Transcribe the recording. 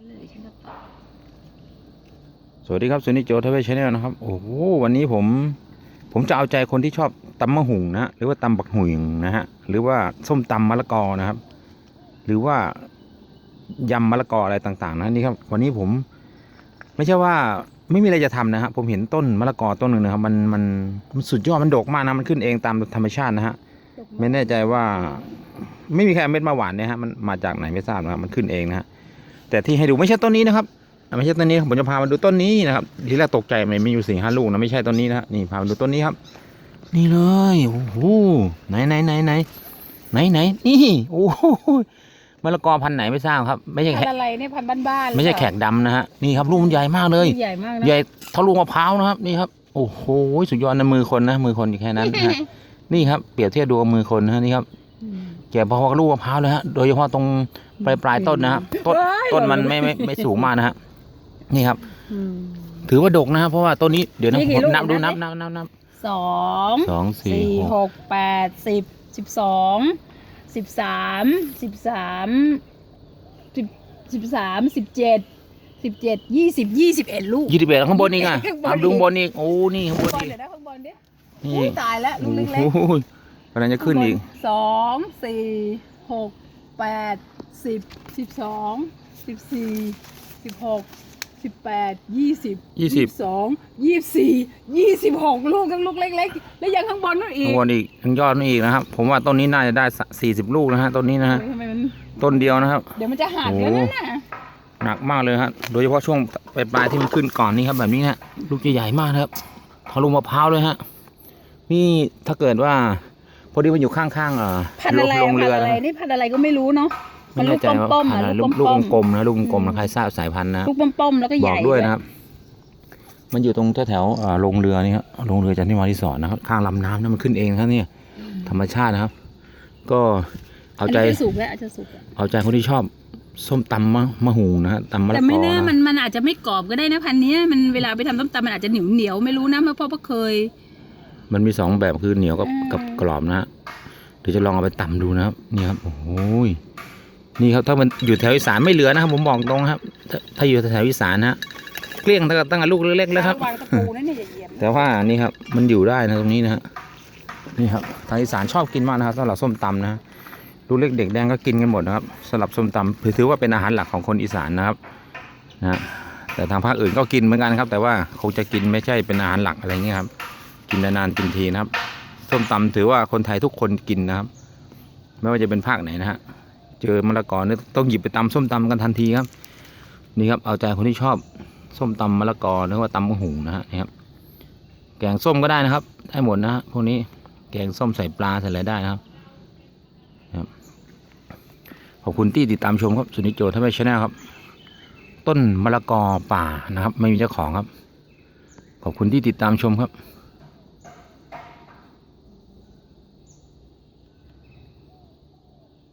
ฉันเลยฉันก็ตอบสวัสดีครับสุนิจโจทเวชแนลนะครับ โอ้โหวันนี้ผม ผมจะเอาใจคนที่ชอบตำมะหุงนะฮะหรือว่าตำบักหุงนะฮะหรือว่าส้มตำมะละกอนะครับ หรือว่ายำมะละกออะไรต่าง ๆ นะนี่ครับ วันนี้ผม ไม่ใช่ว่าไม่มีอะไรจะทำนะฮะผมเห็นต้นมะละกอต้นหนึ่งนะครับ มันมันมันสุดยอดมันโดกมากนะมันขึ้นเองตามธรรมชาตินะฮะไม่แน่ใจว่า ไม่มีใครเอาเม็ดมาหวานเนี่ยฮะมันมาจากไหนไม่ทราบนะครับมันขึ้นเองนะฮะ แต่ที่ให้ดูไม่ใช่ต้นนี้นะครับอะไม่ใช่ต้นนี้ผมจะพามาดูต้นนี้นะครับทีแรกตกใจมันมีอยู่สี่ห้าลูกนะไม่ใช่ต้นนี้นะฮะนี่พามาดูต้นนี้ครับ นี่เลยโอ้โหไหนไหนไหนไหนไหนไหนนี่โอ้โหมะละกอพันธุ์ไหนไม่ทราบครับ ไม่ใช่พัแขนกธุ์อะไรเนี่ยพันธุ์บ้านๆไม่ใช่แขกดำนะฮะนี่ครับลูกมันใหญ่มากเลย ใหญ่มากนะใหญ่เท่าลูกมะพร้าวนะครับ นี่ครับโอ้โหสุดยอดนะมือคนนะมือคนอยู่แค่นั้นนะฮะนี่ครับเปรียบเทียบดูกับมือคนนะฮะนี่ครับอืม แก่พอๆกับลูกมะพร้าวเลยฮะ โดยเฉพาะตรงปลายปลายๆต้นนะฮะต้นว้ายต้นมันไม่ไม่ไม่สูงมากนะฮะ นี่ครับอืมถือว่าดกนะฮะเพราะว่าต้นนี้เดี๋ยวนะมีกี่ผมลูกนับดูนันับบดินับนับนับสองสองสี่สี่หหกกแปดสิบสิบสองสิบสามสิบสามสิบสิบสามสิบเจ็ดสิบเจ็ดยี่สิบยี่สิบเอ็ดลูก ยี่สิบเอ็ดข้างบนอีกอะข้างบนตามดูข้างบนอีกโอ้นี่ข้างบข้างนบนอีกเดี๋ยวนะข้างบนดินี่อุ้ยตายแล้วลูกเล็กโอ้โห กำลังจะๆขึ้นอีกข้างบสองสี่หกแปดสิบสิบสองสิบสี่สิบหกสิบแปดยี่สิบยี่สิบ สองยี่สิบสี่ยี่สิบหกลูกทั้งลูกเล็กๆ แล้วยังข้างบนนู่นอีข้ากงบนอีกข้างยอดนี่อีกนะครับ ผมว่าต้นนี้น่าจะได้สี่สิบลูกนะฮะต้นนี้นะฮะเฮ้ยทำไมมันต้นเดียวนะครับ เดี๋ยวมันจะหักแล้วนั่นน่ะหนักมากเลยฮะ โดยเฉพาะช่วงปลายปลายๆที่มันขึ้นก่อนนี่ครับแบบนี้ฮะลูกจะใหญ่มากนะครับทะลุมะพร้าวเลยฮะ นี่ถ้าเกิดว่า พอดีมันอยู่ข้างๆเอ่อพันธุ์อะไรลงพันเรือธุ์อะไร นะนี่พันธุ์อะไรก็ไม่รู้เนาะ มัไม่นลูแน่กใจว่าป้อมๆพันนะธุ์อะไรลูลูกกป้อมกลมๆนะลูกกลมๆนะใครทราบสายพันธุ์นะ ลูกป้อมๆแล้วก็ใหบอญ่กด้วยนะครับ มันอยู่ตรงแถวๆเอ่อลงเรือนี่ครับลงเรือจันทิมารีสอร์ทนะครับ ข้างลำน้ำนะมันขึ้นเองครับเนี่ย ธรรมชาตินะครับ ก็เอาใจนนี้จะสุกแล้วอาจจะสุกแล้วเอาใจคนที่ชอบส้มตำมะมะหุงนะฮะตำมะละแต่กไม่อแน่นะมันมันอาจจะไม่กรอบก็ได้นะพันธุ์เนี้ยมันเวลาไปทำต้มตำมันอาจจะเหนียวเหนียวๆไม่รู้นะเพราะเพราะว่าเคย มันมีสองแบบคือเหนียวกับอืมกับกรอบนะฮะเดี๋ยวจะลองเอาไปตำดูนะครับนี่ครับโอ้โหยนี่ครับถ้ามันอยู่แถวอีสานไม่เหลือนะครับ ผมบอกตรงครับ ถ้าถ้าอยู่แถวอีสานนะฮะเกลี้ยงตั้งแต่ตั้งแต่ลูกเล็กๆแล้วครับวางตะปูนั่นเนี่ยอย่าเหยียบนะแต่ว่านี่ครับมันอยู่ได้นะตรงนี้นะฮะนี่ครับทางอีสานชอบกินมากนะครับสำหรับส้มตำนะฮะลูกเล็กเด็กแดงก็กินกันหมดนะครับสำหรับส้มตำถือว่าเป็นอาหารหลักของคนอีสานนะครับนะฮะแต่ทางภาคอื่นก็กินเหมือนกันครับ แต่ว่าคงจะกินไม่ใช่เป็นอาหารหลักอะไรเงี้ยครับ กินนานๆกินทีนะครับ ส้มตำถือว่าคนไทยทุกคนกินนะครับ ไม่ว่าจะเป็นภาคไหนนะฮะ เจอมะละกอเนี่ยต้องหยิบไปตำส้มตำกันทันทีครับ นี่ครับเอาใจคนที่ชอบส้มตำมะละกอหรือว่าตำมะหุงนะฮะนี่ครับแกงส้มก็ได้นะครับ ได้หมดนะฮะพวกนี้แกงส้มใส่ปลาใส่อะไรได้นะครับขอบคุณที่ติดตามชมครับสุนิโจทำให้ชาแนลครับ ต้นมะละกอป่านะครับ ไม่มีเจ้าของครับ ขอบคุณที่ติดตามชมครับ